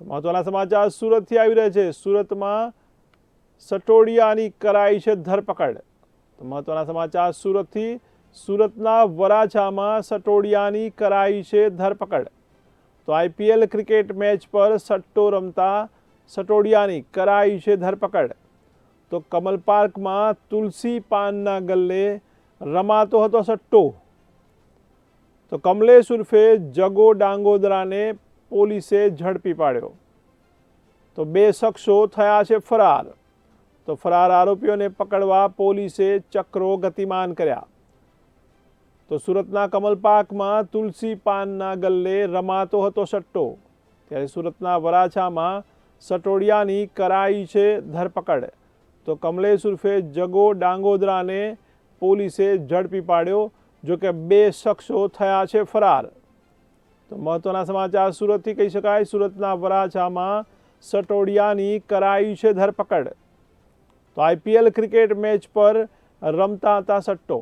તો મહત્વના સમાચાર સુરતથી આવી રહ્યા છે. સુરતમાં સટોડિયાની કરાઈ છે ધરપકડ. તો મહત્વના સમાચાર સુરતથી. સુરતના વરાછામાં સટોડિયાની કરાઈ છે ધરપકડ. તો આઈપીએલ ક્રિકેટ મેચ પર સટ્ટો રમતા સટોડિયાની કરાઈ છે ધરપકડ. તો કમલ પાર્કમાં તુલસી પાનના ગલ્લે રમાતો હતો સટ્ટો. તો કમલેશ ઉર્ફે જગો ડાંગોદરાને પોલીસે ઝડપી પાડ્યો. તો બે શખ્સો થયા છે ફરાર. તો ફરાર આરોપીઓને પકડવા પોલીસે ચક્રો ગતિમાન કર્યા. તો સુરતના કમલપાકમાં તુલસી પાનના ગલ્લે રમાતો હતો સટ્ટો. ત્યારે સુરતના વરાછામાં સટોડિયાની કરાઈ છે ધરપકડ. તો કમલેશ ઉર્ફે જગો ડાંગોદરાને પોલીસે ઝડપી પાડ્યો, જોકે બે શખ્સો થયા છે ફરાર. તો મહત્વના સમાચાર સુરતથી કહી શકાય, સુરતના વરાછામાં સટોડિયાની કરાઈ છે ધરપકડ. તો આઈપીએલ ક્રિકેટ મેચ પર રમતા હતા સટ્ટો.